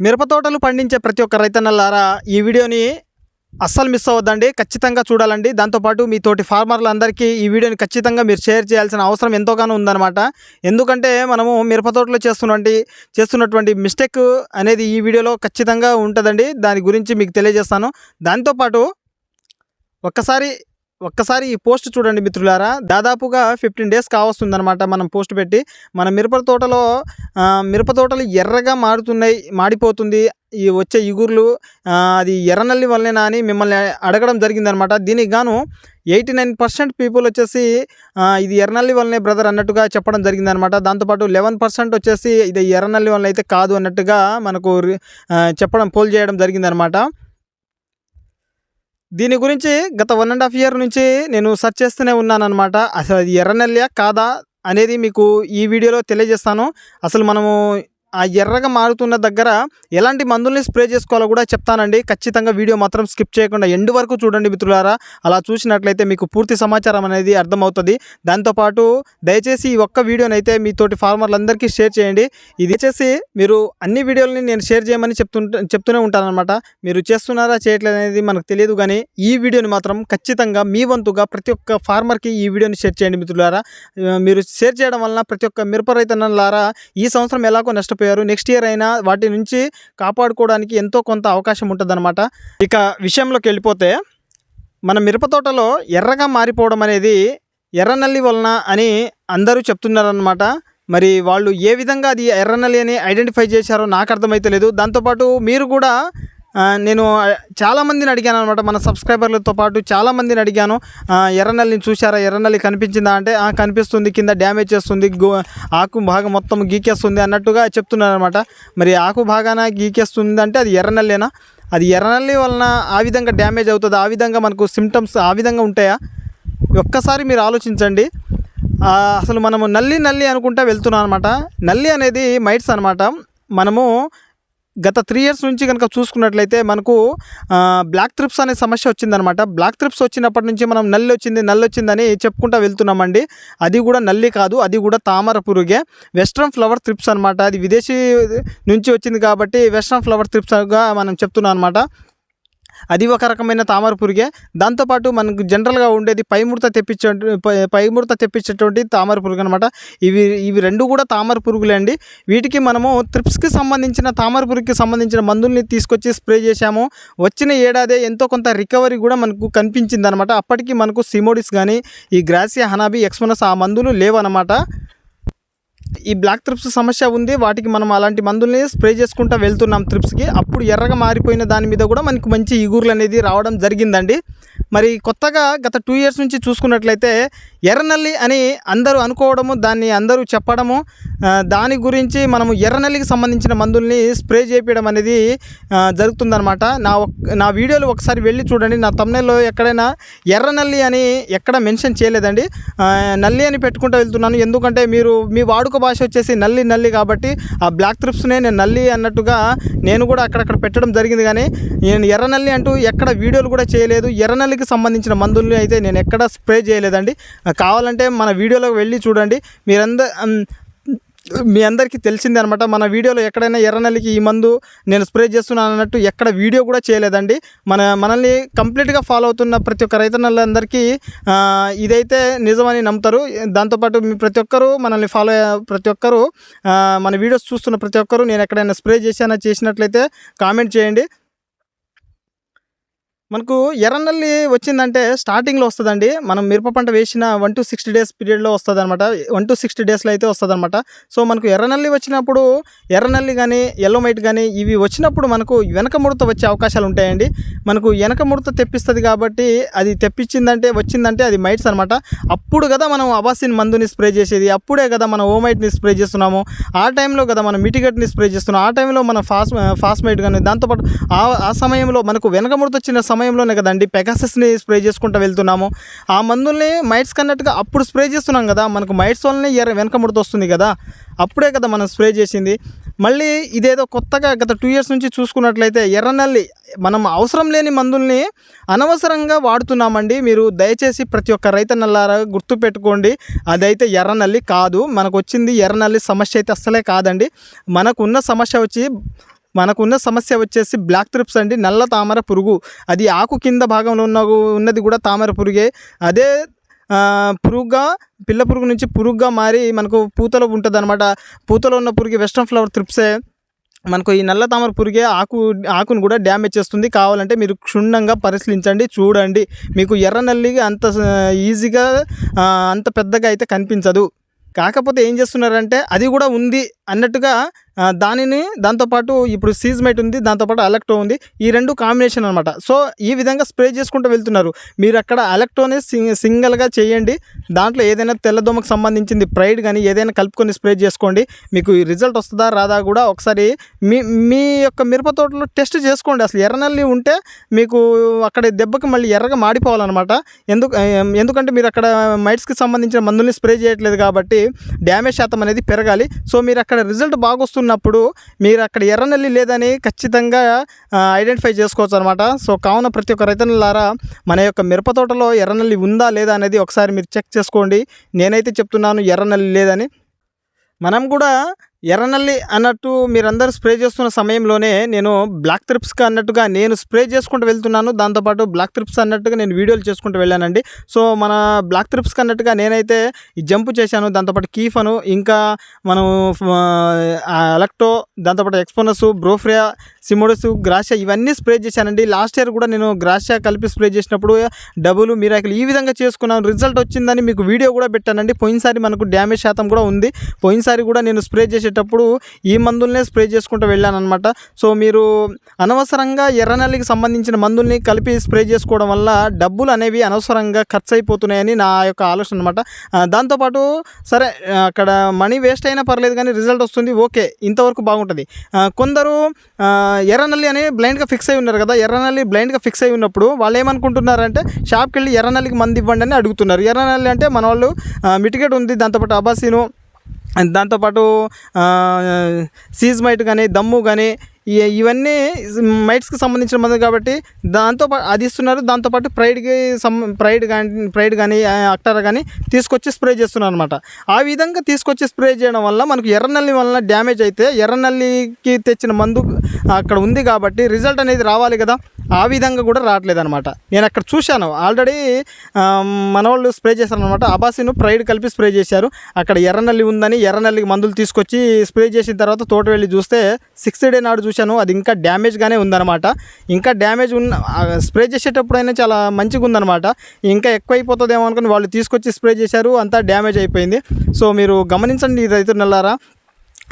మిరప తోటలు పండించే ప్రతి ఒక్క రైతన్నలారా ఈ వీడియోని అస్సలు మిస్ అవ్వద్దండి. ఖచ్చితంగా చూడాలండి. దాంతోపాటు మీ తోటి ఫార్మర్లందరికీ ఈ వీడియోని ఖచ్చితంగా మీరు షేర్ చేయాల్సిన అవసరం ఎంతోగానో ఉందన్నమాట. ఎందుకంటే మనము మిరప తోటలో చేస్తున్నటువంటి చేస్తున్నటువంటి మిస్టేక్ అనేది ఈ వీడియోలో ఖచ్చితంగా ఉంటుందండి. దాని గురించి మీకు తెలియజేస్తాను. దాంతోపాటు ఒక్కసారి ఒక్కసారి ఈ పోస్ట్ చూడండి మిత్రులారా. దాదాపుగా ఫిఫ్టీన్ డేస్ కావస్తుందనమాట మనం పోస్ట్ పెట్టి. మన మిరప తోటలో మిరప తోటలు ఎర్రగా మారుతున్నాయి మాడిపోతుంది. ఈ వచ్చే ఇగుర్లు అది ఎర్రనల్లి వల్లనేనా అని మిమ్మల్ని అడగడం జరిగిందనమాట దీనికి గాను ఎయిటీ నైన్ పర్సెంట్ పీపుల్ వచ్చేసి ఇది ఎర్రనల్లి వల్లనే బ్రదర్ అన్నట్టుగా చెప్పడం జరిగిందనమాట దాంతోపాటు లెవెన్ పర్సెంట్ వచ్చేసి ఇది ఎర్రనల్లి వల్ల అయితే కాదు అన్నట్టుగా మనకు చెప్పడం పోల్ చేయడం జరిగిందనమాట దీని గురించి గత వన్ అండ్ హాఫ్ ఇయర్ నుంచి నేను సెర్చ్ చేస్తూనే ఉన్నానన్నమాట. అసలు అది ఎర్రనెల్లియా కాదా అనేది మీకు ఈ వీడియోలో తెలియజేస్తాను. అసలు మనము ఆ ఎర్రగా మారుతున్న దగ్గర ఎలాంటి మందుల్ని స్ప్రే చేసుకోవాలో కూడా చెప్తానండి. ఖచ్చితంగా వీడియో మాత్రం స్కిప్ చేయకుండా ఎండు వరకు చూడండి మిత్రులారా. అలా చూసినట్లయితే మీకు పూర్తి సమాచారం అనేది అర్థమవుతుంది. దాంతోపాటు దయచేసి ఈ ఒక్క వీడియోనైతే అయితే మీ తోటి ఫార్మర్లందరికీ షేర్ చేయండి. ఇది వచ్చేసి మీరు అన్ని వీడియోలని నేను షేర్ చేయమని చెప్తుంటే చెప్తూనే ఉంటానన్నమాట. మీరు చేస్తున్నారా చేయట్లేదు అనేది మనకు తెలియదు కానీ ఈ వీడియోని మాత్రం ఖచ్చితంగా మీ వంతుగా ప్రతి ఒక్క ఫార్మర్కి ఈ వీడియోని షేర్ చేయండి మిత్రులారా. మీరు షేర్ చేయడం వలన ప్రతి ఒక్క మిరప రైతన్నలారా ఈ సంవత్సరం ఎలాగో నష్టపోయారు. నెక్స్ట్ ఇయర్ అయినా వాటి నుంచి కాపాడుకోవడానికి ఎంతో కొంత అవకాశం ఉంటుందన్నమాట. ఇక విషయంలోకి వెళ్ళిపోతే మన మిరప తోటలో ఎర్రగా మారిపోవడం అనేది ఎర్రనల్లి వలన అని అందరూ చెప్తున్నారనమాట మరి వాళ్ళు ఏ విధంగా అది ఎర్రనల్లి అని ఐడెంటిఫై చేశారో నాకు అర్థమైతే లేదు. దాంతోపాటు మీరు కూడా నేను చాలామందిని అడిగాను అనమాట మన సబ్స్క్రైబర్లతో పాటు చాలామందిని అడిగాను. ఎర్రనల్లిని చూశారా? ఎర్రనల్లి కనిపించిందా అంటే కనిపిస్తుంది. కింద డ్యామేజ్ చేస్తుంది. గో ఆకు భాగం మొత్తం గీకేస్తుంది అన్నట్టుగా చెప్తున్నారు అనమాట మరి ఆకు భాగాన గీకేస్తుంది అంటే అది ఎర్రనల్లేనా? అది ఎర్రనల్లి వలన ఆ విధంగా డ్యామేజ్ అవుతుంది? ఆ విధంగా మనకు సిమ్టమ్స్ ఆ విధంగా ఉంటాయా? ఒక్కసారి మీరు ఆలోచించండి. అసలు మనము నల్లి నల్లి అనుకుంటా వెళ్తున్నాం అనమాట నల్లి అనేది మైట్స్ అనమాట మనము గత త్రీ ఇయర్స్ నుంచి కనుక చూసుకున్నట్లయితే మనకు బ్లాక్ త్రిప్స్ అనే సమస్య వచ్చిందనమాట బ్లాక్ త్రిప్స్ వచ్చినప్పటి నుంచి మనం నల్లి వచ్చింది నల్లి వచ్చిందని చెప్పుకుంటా వెళ్తున్నామండి. అది కూడా నల్లి కాదు అది కూడా తామర పురుగే. వెస్ట్రన్ ఫ్లవర్ త్రిప్స్ అనమాట అది విదేశీ నుంచి వచ్చింది కాబట్టి వెస్ట్రన్ ఫ్లవర్ త్రిప్స్గా మనం చెప్తున్నాం అనమాట అది ఒక రకమైన తామర పురుగే. దాంతోపాటు మనకు జనరల్గా ఉండేది పైముడత తెప్పించే పై- పైముడత తెప్పించేటువంటి తామర పురుగు అనమాట ఇవి ఇవి రెండు కూడా తామర పురుగులే అండి. వీటికి మనము త్రిప్స్కి సంబంధించిన తామర పురుగుకి సంబంధించిన మందుల్ని తీసుకొచ్చి స్ప్రే చేశాము. వచ్చిన ఏడాదే ఎంతో కొంత రికవరీ కూడా మనకు కనిపించింది అనమాట అప్పటికి మనకు సిమోడిస్ కానీ ఈ గ్రాసియా హనాబీ ఎక్స్మనస్ ఆ మందులు లేవన్నమాట. ఈ బ్లాక్ త్రిప్స్ సమస్య ఉంది. వాటికి మనం అలాంటి మందుల్ని స్ప్రే చేసుకుంటూ వెళ్తున్నాం త్రిప్స్కి అప్పుడు ఎర్రగా మారిపోయిన దాని మీద కూడా మనకు మంచి ఇగుర్లు అనేది రావడం జరిగిందండి. మరి కొత్తగా గత టూ ఇయర్స్ నుంచి చూసుకున్నట్లయితే ఎర్రనల్లి అని అందరూ అనుకోవడము దాన్ని అందరూ చెప్పడము దాని గురించి మనము ఎర్రనల్లికి సంబంధించిన మందుల్ని స్ప్రే చేయడం అనేది జరుగుతుందనమాట నా నా వీడియోలు ఒకసారి వెళ్ళి చూడండి. నా తమ్నెల్లో ఎక్కడైనా ఎర్రనల్లి అని ఎక్కడ మెన్షన్ చేయలేదండి. నల్లి అని పెట్టుకుంటూ వెళ్తున్నాను. ఎందుకంటే మీరు మీ వాడుక భాష వచ్చేసి నల్లి నల్లి కాబట్టి ఆ బ్లాక్ త్రిప్స్నే నేను నల్లి అన్నట్టుగా నేను కూడా అక్కడక్కడ పెట్టడం జరిగింది. కానీ నేను ఎర్రనల్లి అంటూ ఎక్కడ వీడియోలు కూడా చేయలేదు. ఎర్రనల్లికి సంబంధించిన మందుల్ని అయితే నేను ఎక్కడ స్ప్రే చేయలేదండి. కావాలంటే మన వీడియోలోకి వెళ్ళి చూడండి. మీరందరూ మీ అందరికీ తెలిసిందే అనమాట మన వీడియోలో ఎక్కడైనా ఎర్రనల్లికి ఈ మందు నేను స్ప్రే చేస్తున్నాను అన్నట్టు ఎక్కడ వీడియో కూడా చేయలేదండి. మన మనల్ని కంప్లీట్గా ఫాలో అవుతున్న ప్రతి ఒక్క రైతన్నలందరికీ ఇదైతే నిజమని నమ్ముతారు. దాంతోపాటు మీ ప్రతి ఒక్కరూ మనల్ని ఫాలో ప్రతి ఒక్కరూ మన వీడియోస్ చూస్తున్న ప్రతి ఒక్కరూ నేను ఎక్కడైనా స్ప్రే చేశానా చేసినట్లయితే కామెంట్ చేయండి. మనకు ఎర్రనల్లి వచ్చిందంటే స్టార్టింగ్లో వస్తుందండి. మనం మిరప పంట వేసిన వన్ టు సిక్స్టీ డేస్ పీరియడ్లో వస్తుంది అనమాట వన్ టు సిక్స్టీ డేస్లో అయితే వస్తుంది అనమాట సో మనకు ఎర్రనల్లి వచ్చినప్పుడు ఎర్రనల్లి కానీ ఎల్లో మైట్ కానీ ఇవి వచ్చినప్పుడు మనకు వెనక ముడత వచ్చే అవకాశాలు ఉంటాయండి. మనకు వెనక ముడత తెప్పిస్తుంది కాబట్టి అది తెప్పించిందంటే వచ్చిందంటే అది మైట్స్ అనమాట అప్పుడు కదా మనం అబాసిన్ మందుని స్ప్రే చేసేది. అప్పుడే కదా మనం ఓమైట్ని స్ప్రే చేస్తున్నాము. ఆ టైంలో కదా మనం మిటిగట్ని స్ప్రే చేస్తున్నాం ఆ టైంలో మనం ఫాస్ ఫాస్మైట్ కానీ దాంతోపాటు ఆ ఆ సమయంలో మనకు వెనక ముడత వచ్చిన సమయంలోనే కదండి పెగాసస్ని స్ప్రే చేసుకుంటూ వెళ్తున్నాము. ఆ మందుల్ని మైట్స్ కన్నట్టుగా అప్పుడు స్ప్రే చేస్తున్నాం కదా మనకు మైట్స్ వల్లనే ఎర్ర వెనక ముడుతొస్తుంది కదా అప్పుడే కదా మనం స్ప్రే చేసింది. మళ్ళీ ఇదేదో కొత్తగా గత టూ ఇయర్స్ నుంచి చూసుకున్నట్లయితే ఎర్రనల్లి మనం అవసరం లేని మందుల్ని అనవసరంగా వాడుతున్నామండి. మీరు దయచేసి ప్రతి ఒక్క రైతన్నలారా గుర్తుపెట్టుకోండి అదైతే ఎర్రనల్లి కాదు. మనకు వచ్చింది ఎర్రనల్లి సమస్య అయితే అస్సలే కాదండి. మనకున్న సమస్య వచ్చి మనకున్న సమస్య వచ్చేసి బ్లాక్ త్రిప్స్ అండి. నల్ల తామర పురుగు. అది ఆకు కింద భాగంలో ఉన్న ఉన్నది కూడా తామర పురుగే. అదే పురుగుగా పిల్ల పురుగు నుంచి పురుగుగా మారి మనకు పూతలో ఉంటుంది అనమాట పూతలో ఉన్న పురుగు వెస్ట్రన్ ఫ్లవర్ త్రిప్సే మనకు ఈ నల్ల తామర పురుగే ఆకు ఆకును కూడా డ్యామేజ్ చేస్తుంది. కావాలంటే మీరు క్షుణ్ణంగా పరిశీలించండి చూడండి. మీకు ఎర్ర నల్లిగా అంత ఈజీగా అంత పెద్దగా అయితే కనిపించదు. కాకపోతే ఏం చేస్తున్నారంటే అది కూడా ఉంది అన్నట్టుగా దానిని దాంతోపాటు ఇప్పుడు సీజ్మైట్ ఉంది దాంతోపాటు అలెక్టో ఉంది. ఈ రెండు కాంబినేషన్ అనమాట సో ఈ విధంగా స్ప్రే చేసుకుంటూ వెళ్తున్నారు. మీరు అక్కడ అలెక్టోని సింగిల్గా చేయండి. దాంట్లో ఏదైనా తెల్లదోమకు సంబంధించింది ప్రైడ్ కానీ ఏదైనా కలుపుకొని స్ప్రే చేసుకోండి. మీకు ఈ రిజల్ట్ వస్తుందా రాదా కూడా ఒకసారి మీ మీ యొక్క మిరప తోటలో టెస్ట్ చేసుకోండి. అసలు ఎర్రనల్లి ఉంటే మీకు అక్కడ దెబ్బకి మళ్ళీ ఎర్రగా మాడిపోవాలన్నమాట. ఎందుకు ఎందుకంటే మీరు అక్కడ మైట్స్కి సంబంధించిన మందుల్ని స్ప్రే చేయట్లేదు కాబట్టి డ్యామేజ్ శాతం అనేది పెరగాలి. సో మీరు అక్కడ రిజల్ట్ బాగా వస్తున్నప్పుడు మీరు అక్కడ ఎర్రనల్లి లేదని ఖచ్చితంగా ఐడెంటిఫై చేసుకోవచ్చు అనమాట సో కావున ప్రతి ఒక్క రైతన్నలారా మన యొక్క మిరప తోటలో ఎర్రనల్లి ఉందా లేదా అనేది ఒకసారి మీరు చెక్ చేసుకోండి. నేనైతే చెప్తున్నాను ఎర్రనల్లి లేదని. మనం కూడా ఎర్రనల్లి అన్నట్టు మీరందరూ స్ప్రే చేస్తున్న సమయంలోనే నేను బ్లాక్ త్రిప్స్కి అన్నట్టుగా నేను స్ప్రే చేసుకుంటూ వెళ్తున్నాను. దాంతోపాటు బ్లాక్ త్రిప్స్ అన్నట్టుగా నేను వీడియోలు చేసుకుంటూ వెళ్ళానండి. సో మన బ్లాక్ త్రిప్స్కి అన్నట్టుగా నేనైతే ఈ జంప్ చేశాను. దాంతోపాటు కీఫను ఇంకా మనం ఎలక్టో దాంతోపాటు ఎక్స్పోనస్ బ్రోఫ్రియా సిమోడస్ గ్రాషియా ఇవన్నీ స్ప్రే చేశానండి. లాస్ట్ ఇయర్ కూడా నేను గ్రాషియా కలిపి స్ప్రే చేసినప్పుడు డబుల్ మిరాకిల్ ఈ విధంగా చేసుకున్నాను. రిజల్ట్ వచ్చిందని మీకు వీడియో కూడా పెట్టానండి. పోయినసారి మనకు డ్యామేజ్ శాతం కూడా ఉంది. పోయినసారి కూడా నేను స్ప్రే చేసే చేసేటప్పుడు ఈ మందులనే స్ప్రే చేసుకుంటూ వెళ్ళాను అనమాట సో మీరు అనవసరంగా ఎర్రనల్లికి సంబంధించిన మందుల్ని కలిపి స్ప్రే చేసుకోవడం వల్ల డబ్బులు అనేవి అనవసరంగా ఖర్చు అయిపోతున్నాయని నా యొక్క ఆలోచన అనమాట దాంతోపాటు సరే అక్కడ మనీ వేస్ట్ అయినా పర్లేదు కానీ రిజల్ట్ వస్తుంది ఓకే ఇంతవరకు బాగుంటుంది. కొందరు ఎర్రనల్లి అని బ్లైండ్గా ఫిక్స్ అయి ఉన్నారు కదా ఎర్రనల్లి బ్లైండ్గా ఫిక్స్ అయి ఉన్నప్పుడు వాళ్ళు ఏమనుకుంటున్నారంటే షాప్కి వెళ్ళి ఎర్రనల్లికి మంది ఇవ్వండి అని అడుగుతున్నారు. ఎర్రనల్లి అంటే మన వాళ్ళు మిటికేట్ ఉంది దాంతోపాటు అబాసీను దాంతోపాటు సీజ్ మైట్ కానీ దమ్ము కానీ ఇవన్నీ మైట్స్కి సంబంధించిన మందు కాబట్టి దాంతో అది ఇస్తున్నారు. దాంతోపాటు ప్రైడ్కి సం ప్రైడ్ కానీ ప్రైడ్ కానీ అక్టర్ కానీ తీసుకొచ్చి స్ప్రే చేస్తున్నారు అనమాట ఆ విధంగా తీసుకొచ్చి స్ప్రే చేయడం వల్ల మనకు ఎర్రనల్లి వలన డ్యామేజ్ అయితే ఎర్రనల్లికి తెచ్చిన మందు అక్కడ ఉంది కాబట్టి రిజల్ట్ అనేది రావాలి కదా. ఆ విధంగా కూడా రావట్లేదు అనమాట నేను అక్కడ చూశాను. ఆల్రెడీ మన వాళ్ళు స్ప్రే చేశారనమాట అబాసిను ప్రైడ్ కలిపి స్ప్రే చేశారు. అక్కడ ఎర్రనల్లి ఉందని ఎర్రనల్లికి మందులు తీసుకొచ్చి స్ప్రే చేసిన తర్వాత తోట వెళ్ళి చూస్తే సిక్స్త్ డే నాడు చూసి చూశాను. అది ఇంకా డ్యామేజ్గానే ఉందన్నమాట. ఇంకా డ్యామేజ్ ఉన్న స్ప్రే చేసేటప్పుడైనా చాలా మంచిగా ఉందన్నమాట. ఇంకా ఎక్కువ అయిపోతుందేమో అనుకుని వాళ్ళు తీసుకొచ్చి స్ప్రే చేశారు. అంతా డ్యామేజ్ అయిపోయింది. సో మీరు గమనించండి ఈ రైతున్నలారా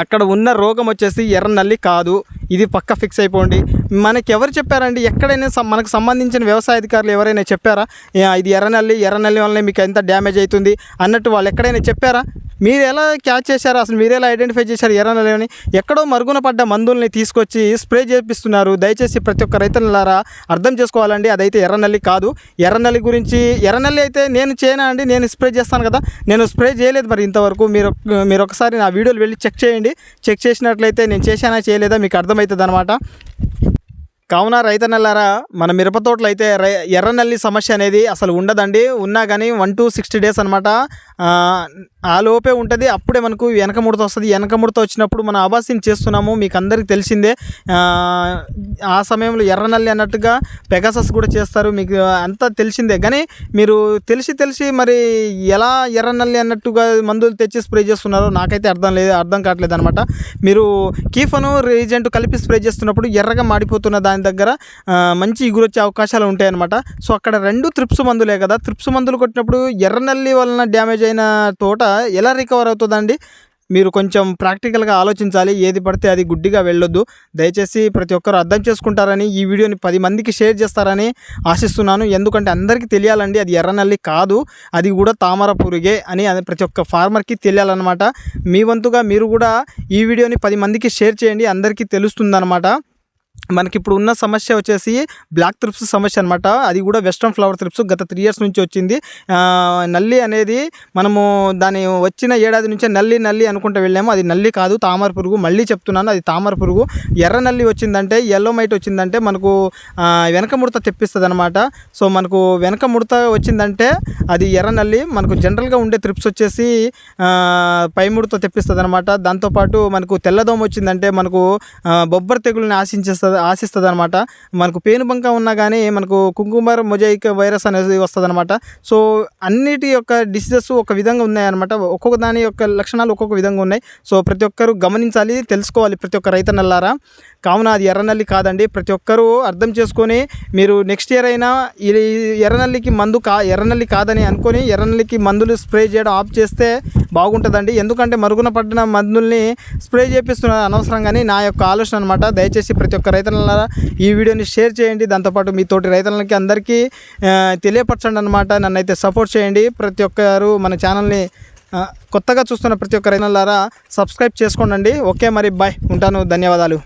అక్కడ ఉన్న రోగం వచ్చేసి ఎర్ర నల్లి కాదు. ఇది పక్క ఫిక్స్ అయిపోండి. మనకి ఎవరు చెప్పారండి? ఎక్కడైనా మనకు సంబంధించిన వ్యవసాయ అధికారులు ఎవరైనా చెప్పారా? ఇది ఎర్రనల్లి ఎర్రనల్లి వల్లనే మీకు ఎంత డ్యామేజ్ అవుతుంది? అన్నట్టు వాళ్ళు ఎక్కడైనా చెప్పారా? మీరు ఎలా క్యాచ్ చేశారు? అసలు మీరు ఎలా ఐడెంటిఫై చేశారు? ఎర్ర అని ఎక్కడో మరుగున పడ్డ మందుల్ని తీసుకొచ్చి స్ప్రే చేపిస్తున్నారు. దయచేసి ప్రతి ఒక్క రైతులారా అర్థం చేసుకోవాలండి. అదైతే ఎర్రనల్లి కాదు. ఎర్రనల్లి గురించి ఎర్రనల్లి అయితే నేను చేయనా అండి? నేను స్ప్రే చేస్తాను కదా. నేను స్ప్రే చేయలేదు మరి ఇంతవరకు. మీరు మీరు ఒకసారి నా వీడియోలు వెళ్ళి చెక్ చేయండి. చెక్ చేసినట్లయితే నేను చేశానా చేయలేదా మీకు అర్థమవుతుంది అనమాట కావున రైతన్నలారా మన మిరపతోటలు అయితే ఎర్రనల్లి సమస్య అనేది అసలు ఉండదండి. ఉన్నా కానీ వన్ టు సిక్స్టీ డేస్ అనమాట ఆ లోపే ఉంటుంది. అప్పుడే మనకు వెనక ముడత వస్తుంది. వెనక ముడత వచ్చినప్పుడు మనం అబాసిన్ చేస్తున్నాము. మీకు అందరికీ తెలిసిందే. ఆ, సమయంలో ఎర్రనల్లి అన్నట్టుగా పెగాసస్ కూడా చేస్తారు. మీకు అంతా తెలిసిందే. కానీ మీరు తెలిసి తెలిసి మరి ఎలా ఎర్రనల్లి అన్నట్టుగా మందులు తెచ్చి స్ప్రే చేస్తున్నారో నాకైతే అర్థం లేదు అర్థం కావట్లేదు అనమాట మీరు కీఫను రీజెంట్ కలిపి స్ప్రే చేస్తున్నప్పుడు ఎర్రగా మాడిపోతున్న దాని దగ్గర మంచి ఇగురు అవకాశాలు ఉంటాయన్నమాట. సో అక్కడ రెండు త్రిప్స్ మందులే కదా. త్రిప్స్ మందులు కొట్టినప్పుడు ఎర్రనల్లి వలన డ్యామేజ్ అయిన తోట ఎలా రికవర్ అవుతుందండి? మీరు కొంచెం ప్రాక్టికల్గా ఆలోచించాలి. ఏది పడితే అది గుడ్డిగా వెళ్ళొద్దు. దయచేసి ప్రతి ఒక్కరు అర్థం చేసుకుంటారని ఈ వీడియోని పది మందికి షేర్ చేస్తారని ఆశిస్తున్నాను. ఎందుకంటే అందరికీ తెలియాలండి అది ఎర్రనల్లి కాదు. అది కూడా తామర పురుగే అని అది ప్రతి ఒక్క ఫార్మర్కి తెలియాలన్నమాట. మీ వంతుగా మీరు కూడా ఈ వీడియోని పది మందికి షేర్ చేయండి. అందరికీ తెలుస్తుందన్నమాట. మనకి ఇప్పుడు ఉన్న సమస్య వచ్చేసి బ్లాక్ త్రిప్స్ సమస్య అనమాట అది కూడా వెస్ట్రన్ ఫ్లవర్ త్రిప్స్ గత త్రీ ఇయర్స్ నుంచి వచ్చింది. నల్లి అనేది మనము దాని వచ్చిన ఏడాది నుంచే నల్లి నల్లి అనుకుంటూ వెళ్ళాము. అది నల్లి కాదు తామర పురుగు. మళ్ళీ చెప్తున్నాను అది తామర పురుగు. ఎర్ర నల్లి వచ్చిందంటే ఎల్లో మైట్ వచ్చిందంటే మనకు వెనక ముడత తెప్పిస్తుంది అనమాట సో మనకు వెనక ముడత వచ్చిందంటే అది ఎర్ర నల్లి మనకు జనరల్గా ఉండే త్రిప్స్ వచ్చేసి పై ముడత తెప్పిస్తుంది అనమాట దాంతోపాటు మనకు తెల్లదోమ వచ్చిందంటే మనకు బొబ్బర తెగుల్ని ఆశించేస్తుంది ఆశిస్తుంది అనమాట మనకు పేనుబంక ఉన్నా కానీ మనకు కుంకుమర్ మొజైక్ వైరస్ అనేది వస్తుంది అనమాట సో అన్నిటి యొక్క డిసీజెస్ ఒక విధంగా ఉన్నాయన్నమాట. ఒక్కొక్క దాని యొక్క లక్షణాలు ఒక్కొక్క విధంగా ఉన్నాయి. సో ప్రతి ఒక్కరు గమనించాలి తెలుసుకోవాలి ప్రతి ఒక్క రైతన్నల్లారా. కావున అది ఎర్రనల్లి కాదండి. ప్రతి ఒక్కరూ అర్థం చేసుకొని మీరు నెక్స్ట్ ఇయర్ అయినా ఈ ఎర్రనల్లికి మందు కా ఎర్రనల్లి కాదని అనుకొని ఎర్రనల్లికి మందులు స్ప్రే చేయడం ఆఫ్ చేస్తే బాగుంటుందండి. ఎందుకంటే మరుగున పడిన మందుల్ని స్ప్రే చేపిస్తున్నారు అనవసరంగాని నా యొక్క ఆలోచన అనమాట దయచేసి ప్రతి ఒక్క రైతుల ఈ వీడియోని షేర్ చేయండి. దాంతోపాటు మీ తోటి రైతులకి అందరికీ తెలియపరచండి అనమాట నన్ను అయితే సపోర్ట్ చేయండి. ప్రతి ఒక్కరు మన ఛానల్ని కొత్తగా చూస్తున్న ప్రతి ఒక్క రైతులారా సబ్స్క్రైబ్ చేసుకోండి ఓకే మరి బాయ్. ఉంటాను. ధన్యవాదాలు.